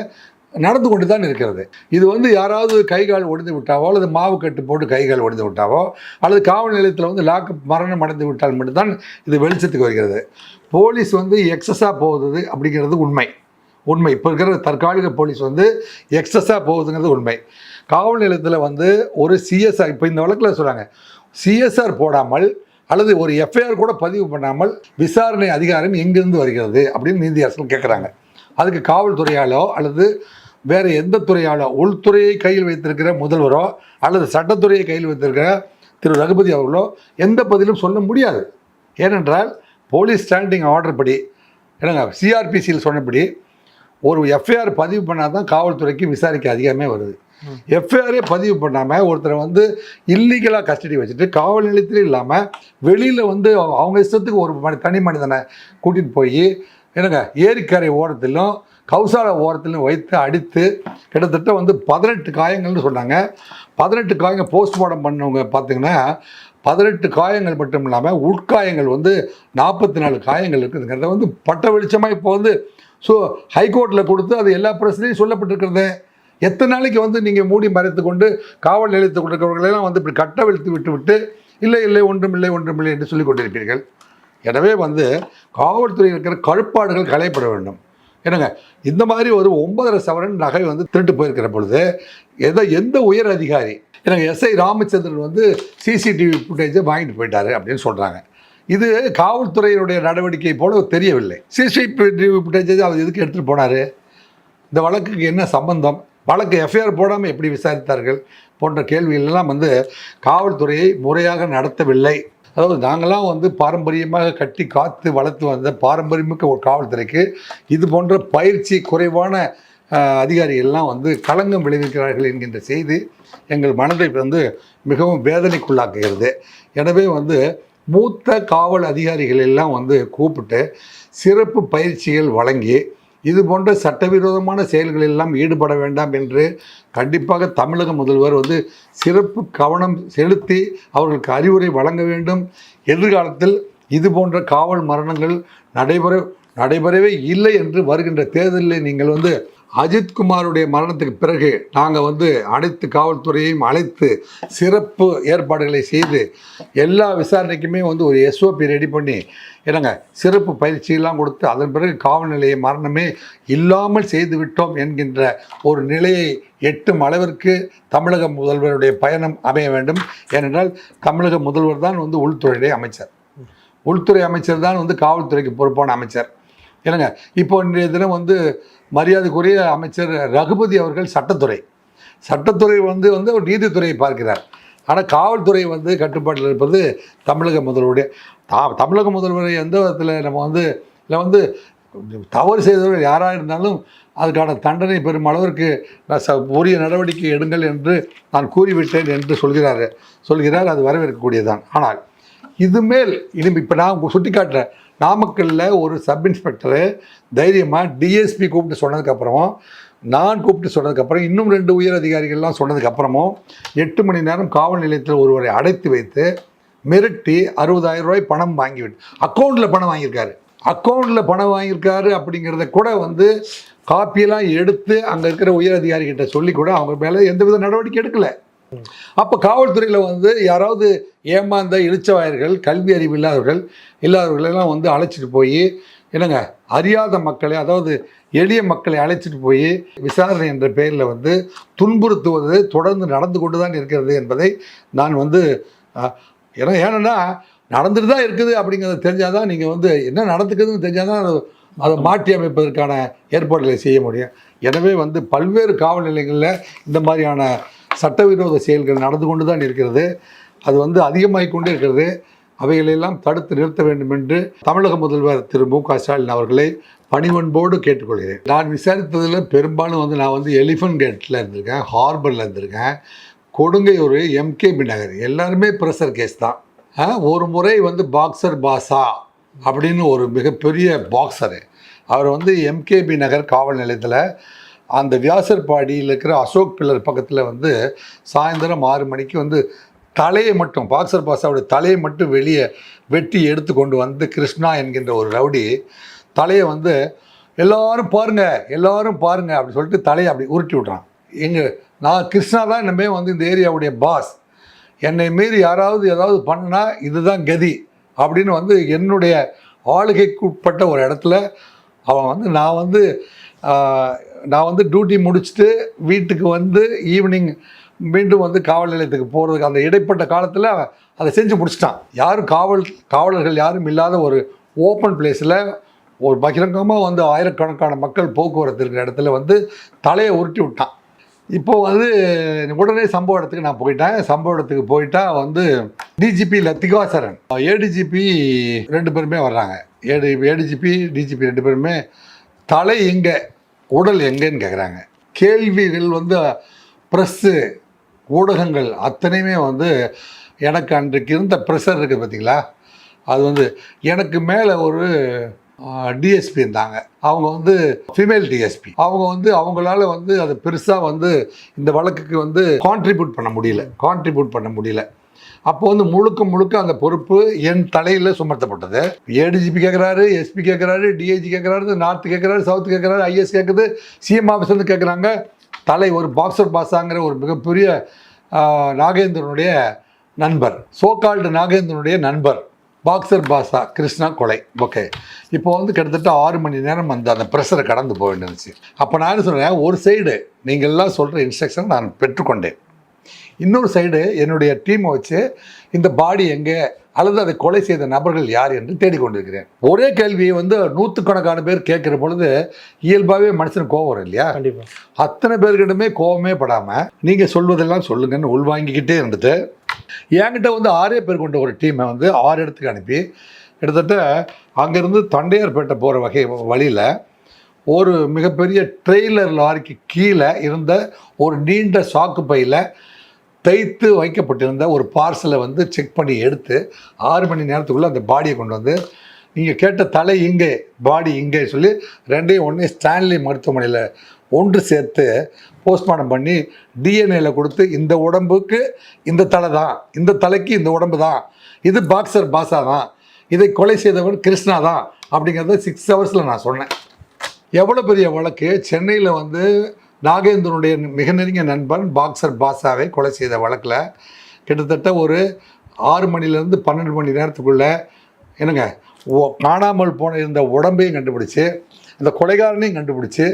நடந்து கொண்டு தான் இருக்கிறது. இது வந்து யாராவது கை கால் ஒடிந்து விட்டாவோ அல்லது மாவு கட்டு போட்டு கை கால் ஒடிந்து விட்டாவோ அல்லது காவல் நிலையத்தில் வந்து லாக்கு மரணம் அடைந்து விட்டால் மட்டும்தான் இது வெளிச்சத்துக்கு வருகிறது. போலீஸ் வந்து எக்ஸஸாக போகுது அப்படிங்கிறது உண்மை. உண்மை. இப்போ இருக்கிற தற்காலிக போலீஸ் வந்து எக்ஸஸாக போகுதுங்கிறது உண்மை. காவல் நிலையத்தில் வந்து ஒரு சிஎஸ்ஆர் இப்போ இந்த வழக்கில் சொல்கிறாங்க சிஎஸ்ஆர் போடாமல் அல்லது ஒரு எஃப்ஐஆர் கூட பதிவு பண்ணாமல் விசாரணை அதிகாரம் எங்கிருந்து வருகிறது அப்படின்னு நீதி அரசு கேட்குறாங்க அதுக்கு காவல்துறையாலோ அல்லது வேறு எந்த துறையாலோ உள்துறையை கையில் வைத்திருக்கிற முதல்வரோ அல்லது சட்டத்துறையை கையில் வைத்திருக்கிற திரு ரகுபதி அவர்களோ எந்த பதிலும் சொல்ல முடியாது. ஏனென்றால் போலீஸ் ஸ்டாண்டிங் ஆர்டர் படி என்னங்க சிஆர்பிசியில் சொன்னபடி ஒரு எஃப்ஐஆர் பதிவு பண்ணால் தான் காவல்துறைக்கு விசாரிக்க அதிகமே வருது. எஃப்ஐஆரே பதிவு பண்ணாமல் ஒருத்தரை வந்து இல்லீகலாக கஸ்டடி வச்சுட்டு காவல் நிலையத்திலே இல்லாமல் வெளியில் வந்து அவங்க- இஷ்டத்துக்கு ஒரு தனி மனிதனை கூட்டிகிட்டு போய் என்னங்க ஏரிக்கரை ஓரத்திலும் கவுசால ஓரத்திலும் வைத்து அடித்து கிட்டத்தட்ட வந்து பதினெட்டு காயங்கள்னு சொன்னாங்க. பதினெட்டு காயங்கள் போஸ்ட்மார்ட்டம் பண்ணவங்க பார்த்தீங்கன்னா பதினெட்டு காயங்கள் மட்டும் இல்லாமல் உட்காயங்கள் வந்து நாற்பத்தி நாலு காயங்கள் இருக்குதுங்கிறத வந்து பட்ட வெளிச்சமாக இப்போ வந்து ஸோ ஹைகோர்ட்டில் கொடுத்து அது எல்லா பிரச்சனையும் சொல்லப்பட்டிருக்கிறது. எத்தனை நாளைக்கு வந்து நீங்கள் மூடி மறைத்து கொண்டு காவல் நிலையத்து கொண்டிருக்கிறவர்களெல்லாம் வந்து இப்படி கட்டவிழ்த்து விட்டு விட்டு இல்லை இல்லை ஒன்றும் இல்லை ஒன்றும் இல்லை என்று சொல்லிக் கொண்டிருப்பீர்கள் எனவே வந்து காவல்துறையில் இருக்கிற கழுப்பாடுகள் களையப்பட வேண்டும். என்னங்க இந்த மாதிரி ஒரு ஒன்பதரை சவரன் நகை வந்து திருட்டு போயிருக்கிற பொழுது எதை எந்த உயர் அதிகாரி எனக்கு எஸ்ஐ ராமச்சந்திரன் வந்து சிசிடிவி ஃபுட்டேஜை வாங்கிட்டு போயிட்டாரு அப்படின்னு சொல்கிறாங்க இது காவல்துறையினுடைய நடவடிக்கை போல தெரியவில்லை. சிசிடிவி ஃபுட்டேஜை அவர் எதுக்கு எடுத்துகிட்டு போனார்? இந்த வழக்குக்கு என்ன சம்பந்தம்? வழக்கு எஃப்ஐஆர் போடாமல் எப்படி விசாரித்தார்கள்? போன்ற கேள்விகளெல்லாம் வந்து காவல்துறையை முறையாக நடத்தவில்லை. அதாவது நாங்களாம் வந்து பாரம்பரியமாக கட்டி காத்து வளர்த்து வந்த பாரம்பரியமிக்க ஒரு காவல்துறைக்கு இது போன்ற பயிற்சி குறைவான அதிகாரிகள்லாம் வந்து களங்கம் விளைவிக்கிறார்கள் என்கின்ற செய்தி எங்கள் மனதை வந்து மிகவும் வேதனைக்குள்ளாக்குகிறது. எனவே வந்து மூத்த காவல் அதிகாரிகள் எல்லாம் வந்து கூப்பிட்டு சிறப்பு பயிற்சிகள் வழங்கி இது போன்ற சட்டவிரோதமான செயல்களில் எல்லாம் ஈடுபட வேண்டாம் என்று கண்டிப்பாக தமிழக முதல்வர் வந்து சிறப்பு கவனம் செலுத்தி அவர்களுக்கு அறிவுரை வழங்க வேண்டும். எதிர்காலத்தில் இது போன்ற காவல் மரணங்கள் நடைபெற நடைபெறவே இல்லை என்று வருகின்ற தேர்தலில் நீங்கள் வந்து அஜித்குமாருடைய மரணத்துக்கு பிறகு நாங்கள் வந்து அனைத்து காவல்துறையையும் அழைத்து சிறப்பு ஏற்பாடுகளை செய்து எல்லா விசாரணைக்குமே வந்து ஒரு எஸ்ஓபி ரெடி பண்ணி என்னங்க சிறப்பு பயிற்சியெல்லாம் கொடுத்து அதன் பிறகு காவல் நிலைய மரணமே இல்லாமல் செய்து விட்டோம் என்கின்ற ஒரு நிலையை எட்டும் அளவிற்கு தமிழக முதல்வருடைய பயணம் அமைய வேண்டும். ஏனென்றால் தமிழக முதல்வர் தான் வந்து உள்துறையுடைய அமைச்சர். உள்துறை அமைச்சர் தான் வந்து காவல்துறைக்கு பொறுப்பான அமைச்சர். என்னங்க இப்போ இன்றைய தினம் வந்து மரியாதைக்குரிய அமைச்சர் ரகுபதி அவர்கள் சட்டத்துறை. சட்டத்துறை வந்து வந்து ஒரு நீதித்துறையை பார்க்கிறார். ஆனால் காவல்துறை வந்து கட்டுப்பாட்டில் இருப்பது தமிழக முதல்வருடைய தா தமிழக முதல்வரை எந்த விதத்தில் நம்ம வந்து இல்லை வந்து தவறு செய்தவர்கள் யாராக இருந்தாலும் அதுக்கான தண்டனை பெறும் அளவிற்கு நான் ச உரிய நடவடிக்கை எடுங்கள் என்று நான் கூறிவிட்டேன் என்று சொல்கிறார் சொல்கிறார் அது வரவேற்கக்கூடியதுதான். ஆனால் இது மேல் இனிமே இப்போ நான் சுட்டி காட்டுறேன் நாமக்கல்லில் ஒரு சப் இன்ஸ்பெக்டரு தைரியமாக டிஎஸ்பி கூப்பிட்டு சொன்னதுக்கப்புறமும் நான் கூப்பிட்டு சொன்னதுக்கப்புறம் இன்னும் ரெண்டு உயர் அதிகாரிகள்லாம் சொன்னதுக்கப்புறமும் எட்டு மணி நேரம் காவல் நிலையத்தில் ஒருவரை அடைத்து வைத்து மிரட்டி அறுபதாயிரம் ரூபாய் பணம் வாங்கிவிட்டு அக்கௌண்ட்டில் பணம் வாங்கியிருக்காரு. அக்கௌண்ட்டில் பணம் வாங்கியிருக்காரு அப்படிங்கிறத கூட வந்து காப்பியெல்லாம் எடுத்து அங்கே இருக்கிற உயர் அதிகாரிகிட்ட சொல்லி கூட அவங்க மேலே எந்தவித நடவடிக்கை எடுக்கலை. அப்போ காவல்துறையில் வந்து யாராவது ஏமாந்த இழிச்சவாயர்கள் கல்வி அறிவு இல்லாதவர்கள் இல்லாதவர்களெல்லாம் வந்து அழைச்சிட்டு போய் என்னங்க அறியாத மக்களை அதாவது எளிய மக்களை அழைச்சிட்டு போய் விசாரணை என்ற பெயரில் வந்து துன்புறுத்துவது தொடர்ந்து நடந்து கொண்டு தான் இருக்கிறது என்பதை நான் வந்து ஏன்னா ஏன்னா நடந்துட்டு தான் இருக்குது அப்படிங்கிறத தெரிஞ்சால் தான் நீங்கள் வந்து என்ன நடந்துக்குதுன்னு தெரிஞ்சால் தான் அதை அதை மாற்றி அமைப்பதற்கான ஏற்பாடுகளை செய்ய முடியும். எனவே வந்து பல்வேறு காவல் நிலையங்களில் இந்த மாதிரியான சட்டவிரோத செயல்கள் நடந்து கொண்டு தான் இருக்கிறது. அது வந்து அதிகமாகிக் கொண்டே இருக்கிறது. அவைகளெல்லாம் தடுத்து நிறுத்த வேண்டும் என்று தமிழக முதல்வர் திரு மு க ஸ்டாலின் அவர்களை பணிவன்போடு கேட்டுக்கொள்கிறேன். நான் விசாரித்ததில் பெரும்பாலும் வந்து நான் வந்து எலிஃபன்ட் கேட்டில் இருந்திருக்கேன் ஹார்பரில் இருந்திருக்கேன். கொடுங்கையூர் எம்கேபி நகர் எல்லாருமே ப்ரெஷர் கேஸ் தான். ஒரு முறை வந்து பாக்ஸர் பாசா அப்படின்னு ஒரு மிகப்பெரிய பாக்ஸரு. அவர் வந்து எம்கேபி நகர் காவல் நிலையத்தில் அந்த வியாசர்பாடியில் இருக்கிற அசோக் பில்லர் பக்கத்தில் வந்து சாயந்தரம் ஆறு மணிக்கு வந்து தலையை மட்டும் பாக்ஸர் பாசாவுடைய தலையை மட்டும் வெளியே வெட்டி எடுத்து கொண்டு வந்து கிருஷ்ணா என்கின்ற ஒரு ரவுடி தலையை வந்து எல்லாரும் பாருங்க எல்லாரும் பாருங்க அப்படி சொல்லிட்டு தலையை அப்படி உருட்டி விட்றான். எங்கள் நான் கிருஷ்ணா தான் என்னமே வந்து இந்த ஏரியாவுடைய பாஸ். என்னை மீறி யாராவது ஏதாவது பண்ணா இதுதான் கதி அப்படின்னு வந்து என்னுடைய ஆளுகைக்குட்பட்ட ஒரு இடத்துல அவன் வந்து நான் வந்து நான் வந்து டியூட்டி முடிச்சுட்டு வீட்டுக்கு வந்து ஈவினிங் மீண்டும் வந்து காவல் நிலையத்துக்கு போகிறதுக்கு அந்த இடைப்பட்ட காலத்தில் அதை செஞ்சு முடிச்சிட்டான். யாரும் காவல் காவலர்கள் யாரும் இல்லாத ஒரு ஓப்பன் பிளேஸில் ஒரு பகிரங்கமாக வந்து ஆயிரக்கணக்கான மக்கள் போக்குவரத்து இருக்கிற இடத்துல வந்து தலையை உருட்டி விட்டான். இப்போ வந்து உடனே சம்பவ இடத்துக்கு நான் போயிட்டேன். சம்பவ இடத்துக்கு போயிட்டா வந்து டிஜிபி லத்திகாசரன் ஏடிஜிபி ரெண்டு பேருமே வர்றாங்க. ஏடி ஏடிஜிபி டிஜிபி ரெண்டு பேருமே தலை எங்கே உடல் எங்கேன்னு கேட்குறாங்க கேள்விகள் வந்து ப்ரெஸ்ஸு ஊடகங்கள் அத்தனையுமே வந்து எனக்கு அன்றைக்கு இருந்த ப்ரெஷர் இருக்குது பார்த்தீங்களா அது வந்து எனக்கு மேலே ஒரு டிஎஸ்பி இருந்தாங்க. அவங்க வந்து ஃபீமேல் டிஎஸ்பி அவங்க வந்து அவங்களால வந்து அது பெருசாக வந்து இந்த வழக்குக்கு வந்து கான்ட்ரிபியூட் பண்ண முடியல. கான்ட்ரிபியூட் பண்ண முடியல. அப்போ வந்து முழுக்க முழுக்க அந்த பொறுப்பு என் தலையில் சுமத்தப்பட்டது. ஏடிஜிபி கேட்குறாரு எஸ்பி கேட்குறாரு டிஐஜி கேட்குறாரு நார்த்து கேட்குறாரு சவுத் கேட்குறாரு ஐஎஸ் கேட்குது சிஎம் ஆஃபீஸ் வந்து கேட்குறாங்க தலை ஒரு பாக்ஸர் பாஸாங்கிற ஒரு மிகப்பெரிய நாகேந்திரனுடைய நண்பர். சோகால்டு நாகேந்திரனுடைய நண்பர். பாக்ஸர் பாசா கிருஷ்ணா கொலை. ஓகே இப்போ வந்து கிட்டத்தட்ட ஆறு மணி நேரம் அந்த அந்த ப்ரெஷரை கடந்து போக வேண்டியிருந்துச்சு அப்போ நான் என்ன சொல்கிறேன் ஒரு சைடு நீங்கள் எல்லாம் சொல்கிற இன்ஸ்ட்ரக்ஷன் நான் பெற்றுக்கொண்டேன். இன்னொரு சைடு என்னுடைய டீமை வச்சு இந்த பாடி எங்கே அல்லது அதை கொலை செய்த நபர்கள் யார் என்று தேடிக்கொண்டிருக்கிறேன். ஒரே கேள்வியை வந்து நூற்றுக்கணக்கான பேர் கேட்குற பொழுது இயல்பாகவே மனுஷனுக்கு கோவம் வரும் இல்லையா? அத்தனை பேர்கிட்டமே கோவமே படாமல் நீங்கள் சொல்வதெல்லாம் சொல்லுங்கன்னு உள்வாங்கிக்கிட்டே இருந்துட்டு என்கிட்ட வந்து ஆறே பேர் கொண்ட ஒரு டீமை வந்து ஆறு இடத்துக்கு அனுப்பி கிட்டத்தட்ட அங்கேருந்து தண்டையார்பேட்டை போகிற வகை வழியில் ஒரு மிகப்பெரிய ட்ரெய்லர் லாரிக்கு கீழே இருந்த ஒரு நீண்ட சாக்கு பையில் தைத்து வைக்கப்பட்டிருந்த ஒரு பார்சலை வந்து செக் பண்ணி எடுத்து ஆறு மணி நேரத்துக்குள்ளே அந்த பாடியை கொண்டு வந்து நீங்கள் கேட்ட தலை இங்கே பாடி இங்கே சொல்லி ரெண்டையும் ஒன்றே ஸ்டான்லி மருத்துவமனையில் ஒன்று சேர்த்து போஸ்ட்மார்ட்டம் பண்ணி டிஎன்ஏல கொடுத்து இந்த உடம்புக்கு இந்த தலை தான் இந்த தலைக்கு இந்த உடம்பு தான் இது பாக்ஸர் பாசா தான் இதை கொலை செய்தவன் கிருஷ்ணா தான் அப்படிங்கிறத சிக்ஸ் ஹவர்ஸில் நான் சொன்னேன். எவ்வளோ பெரிய வழக்கு? சென்னையில் வந்து நாகேந்திரனுடைய மிக நெருங்கிய நண்பன் பாக்ஸர் பாசாவை கொலை செய்த வழக்கில் கிட்டத்தட்ட ஒரு ஆறு மணிலேருந்து பன்னெண்டு மணி நேரத்துக்குள்ளே என்னங்க ஓ- காணாமல் போன இருந்த உடம்பையும் கண்டுபிடிச்சி அந்த கொலைகாரனையும் கண்டுபிடிச்சி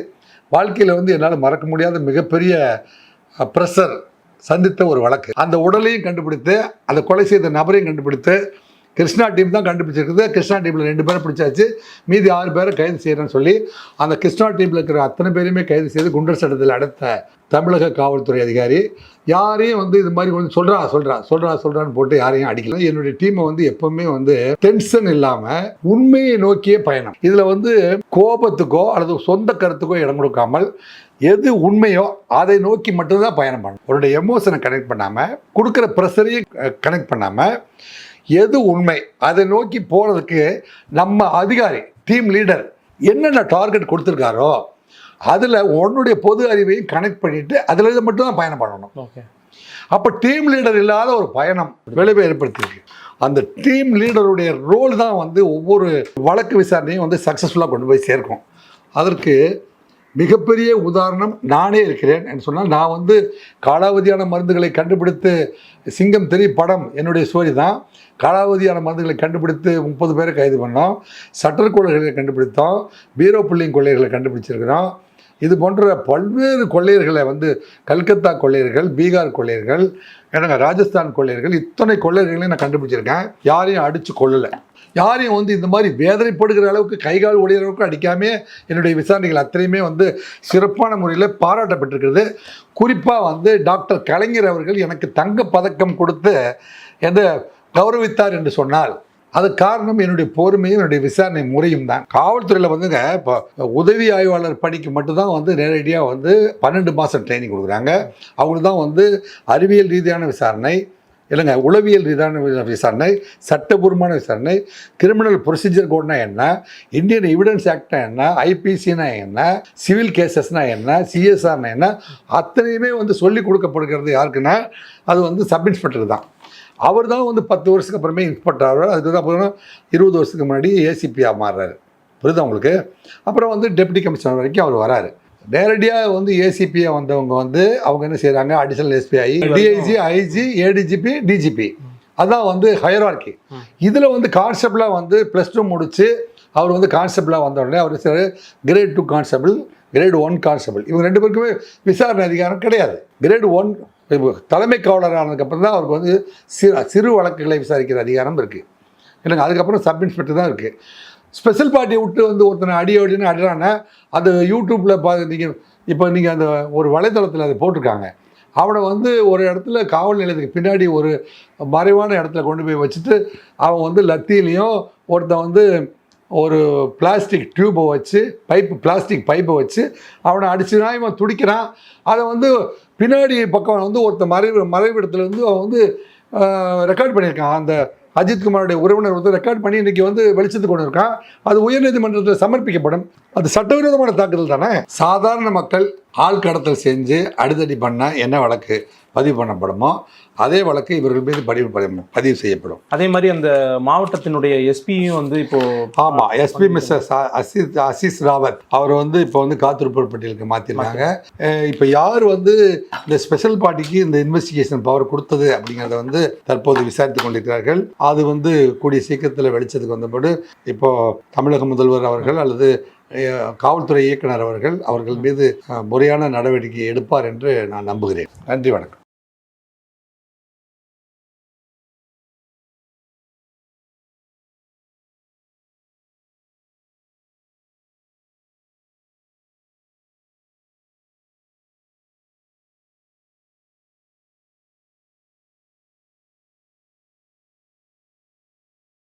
வாழ்க்கையில் வந்து என்னால் மறக்க முடியாத மிகப்பெரிய ப்ரெஷர் சந்தித்த ஒரு வழக்கு. அந்த உடலையும் கண்டுபிடித்து அந்த கொலை செய்த நபரையும் கண்டுபிடித்து கிருஷ்ணா டீம் தான் கண்டுபிடிச்சிருக்குது. கிருஷ்ணா டீமில் ரெண்டு பேரை பிடிச்சாச்சு. மீதி ஆறு பேரை கைது செய்கிறேன்னு சொல்லி அந்த கிருஷ்ணா டீமில் இருக்கிற அத்தனை பேரையுமே கைது செய்து குண்டர் சட்டத்தில் அடைத்த தமிழக காவல்துறை அதிகாரி. யாரையும் வந்து இது மாதிரி வந்து சொல்கிறா சொல்கிறா சொல்கிறா சொல்கிறான்னு போட்டு யாரையும் அடிக்கல. என்னுடைய டீமை வந்து எப்பவுமே வந்து டென்ஷன் இல்லாமல் உண்மையை நோக்கியே பயணம். இதில் வந்து கோபத்துக்கோ அல்லது சொந்த கருத்துக்கோ இடம் கொடுக்காமல் எது உண்மையோ அதை நோக்கி மட்டும்தான் பயணம் பண்ணணும். அவருடைய எமோஷனை கனெக்ட் பண்ணாமல் கொடுக்குற ப்ரெஷரையும் கனெக்ட் பண்ணாமல் எது உண்மை? அதை நோக்கி போகிறதுக்கு நம்ம அதிகாரி டீம் லீடர் என்னென்ன டார்கெட் கொடுத்துருக்காரோ அதில் உன்னுடைய பொது அறிவையும் கனெக்ட் பண்ணிவிட்டு அதில் இதை மட்டும் தான் பயணம் பண்ணணும். ஓகே அப்போ டீம் லீடர் இல்லாத ஒரு பயணம் விளைவை ஏற்படுத்தியிருக்கு. அந்த டீம் லீடருடைய ரோல் தான் வந்து ஒவ்வொரு வழக்கு விசாரணையும் வந்து சக்ஸஸ்ஃபுல்லாக கொண்டு போய் சேர்க்கும். அதற்கு மிகப்பெரிய உதாரணம் நானே இருக்கிறேன் என்று சொன்னால் நான் வந்து காலாவதியான மருந்துகளை கண்டுபிடித்து சிங்கம் தெரி படம் என்னுடைய ஸ்டோரி தான். காலாவதியான மருந்துகளை கண்டுபிடித்து முப்பது பேரை கைது பண்ணோம். சட்டர் கொள்ளைகளை கண்டுபிடித்தோம். பீரோ புள்ளிங் கொள்ளைகளை கண்டுபிடிச்சிருக்கிறோம். இது போன்ற பல்வேறு கொள்ளையர்களை வந்து கல்கத்தா கொள்ளையர்கள் பீகார் கொள்ளையர்கள் என்னங்க ராஜஸ்தான் கொள்ளையர்கள் இத்தனை கொள்ளையர்களையும் நான் கண்டுபிடிச்சிருக்கேன். யாரையும் அடித்து கொள்ளலை யாரையும் வந்து இந்த மாதிரி வேதனைப்படுகிற அளவுக்கு கைகால் ஒடிகிற அளவுக்கு அடிக்காமே என்னுடைய விசாரணைகள் அத்தனையுமே வந்து சிறப்பான முறையில் பாராட்டப்பட்டிருக்கிறது. குறிப்பாக வந்து டாக்டர் கலைஞர் அவர்கள் எனக்கு தங்க பதக்கம் கொடுத்து எந்த கௌரவித்தார் என்று சொன்னால் அது காரணம் என்னுடைய பொறுமையும் என்னுடைய விசாரணை முறையும் தான். காவல்துறையில் வந்துங்க இப்போ உதவி ஆய்வாளர் பணிக்கு மட்டும்தான் வந்து நேரடியாக வந்து பன்னெண்டு மாதம் ட்ரைனிங் கொடுக்குறாங்க. அவங்களுக்கு தான் வந்து அறிவியல் ரீதியான விசாரணை இல்லைங்க உளவியல் ரீதியான விசாரணை சட்டபூர்வமான விசாரணை கிரிமினல் ப்ரொசீஜர் கோட்னா என்ன இந்தியன் எவிடன்ஸ் ஆக்ட்னா என்ன ஐபிசினா என்ன சிவில் கேசஸ்னா என்ன சிஎஸ்ஆர்னா என்ன அத்தனையுமே வந்து சொல்லி கொடுக்கப்படுகிறது யாருக்குன்னா அது வந்து சப் இன்ஸ்பெக்டர் தான். அவர் தான் வந்து பத்து வருஷத்துக்கு அப்புறமே இன்ஸ்பெக்டர் ஆகிறார் அதுக்கு அப்புறம் இருபது வருஷத்துக்கு முன்னாடி ஏசிபியாக மாறுறாரு. புரியுதா உங்களுக்கு? அப்புறம் வந்து டெப்டி கமிஷனர் வரைக்கும் அவர் வராரு. நேரடியாக வந்து ஏசிபியாக வந்தவங்க வந்து அவங்க என்ன செய்கிறாங்க additional SPI DIG IG ADGP DGP அதான் வந்து ஹயரார்கி இதில் வந்து கான்ஸ்டபிளாக வந்து ப்ளஸ் டூ முடிச்சு அவர் வந்து கான்ஸ்டபிளாக வந்த உடனே அவர் sir grade two constable grade one constable இவங்க ரெண்டு பேருக்குமே விசாரணை அதிகாரம் கிடையாது. கிரேட் ஒன் தலைமை காவலர் ஆனதுக்கப்புறம் தான் அவருக்கு வந்து சிறு சிறு வழக்குகளை விசாரிக்கிற அதிகாரம் இருக்குது எனக்கு அதுக்கப்புறம் சப் இன்ஸ்பெக்டர் தான் இருக்குது ஸ்பெஷல் பார்ட்டியை விட்டு வந்து ஒருத்தனை அடி அடின்னு அடிறான்னா அது யூடியூப்பில் பா நீங்கள் இப்போ நீங்கள் அந்த ஒரு வலைத்தளத்தில் அதை போட்டிருக்காங்க. அவனை வந்து ஒரு இடத்துல காவல் நிலையத்துக்கு பின்னாடி ஒரு மறைவான இடத்துல கொண்டு போய் வச்சுட்டு அவன் வந்து லத்தியிலையும் ஒருத்தன் வந்து ஒரு பிளாஸ்டிக் டியூப்பை வச்சு பைப்பு பிளாஸ்டிக் பைப்பை வச்சு அவனை அடிச்சுனா இவன் துடிக்கிறான். அதை வந்து பின்னாடி பக்கம் வந்து ஒருத்தன் மறைவு மறைவிடத்துலேருந்து அவன் வந்து ரெக்கார்ட் பண்ணியிருக்கான். அந்த அஜித்குமாருடைய உறவினர் வந்து ரெக்கார்ட் பண்ணி இன்னைக்கு வந்து வெளிச்சத்துக்கு கொண்டு இருக்கான் அது உயர்நீதிமன்றத்தில் சமர்ப்பிக்கப்படும். அது சட்டவிரோதமான தாக்குதல் தானே? சாதாரண மக்கள் ஆள் கடத்தல் செஞ்சு அடிதடி பண்ண என்ன வழக்கு? பதிவு பண்ணப்படுமோ அதே வழக்கு இவர்கள் மீது பதிவு பண்ண- பதிவு செய்யப்படும். அதே மாதிரி அந்த மாவட்டத்தினுடைய எஸ்பியும் வந்து இப்போ ஆமாம் எஸ்பி மிஸ்ஸஸ் அசிஸ் அசீஸ் ராவத் அவர் வந்து இப்போ வந்து காத்திருப்போர் பட்டியலுக்கு மாற்றிருக்காங்க இப்போ யார் வந்து இந்த ஸ்பெஷல் பார்ட்டிக்கு இந்த இன்வெஸ்டிகேஷன் பவர் கொடுத்தது அப்படிங்கிறத வந்து தற்போது விசாரித்து கொண்டிருக்கிறார்கள். அது வந்து கூடிய சீக்கிரத்தில் வெளிச்சத்துக்கு வந்தபோது இப்போ தமிழக முதல்வர் அவர்கள் அல்லது காவல்துறை இயக்குனர் அவர்கள் அவர்கள் மீது முறையான நடவடிக்கை எடுப்பார் என்று நான் நம்புகிறேன். நன்றி வணக்கம்.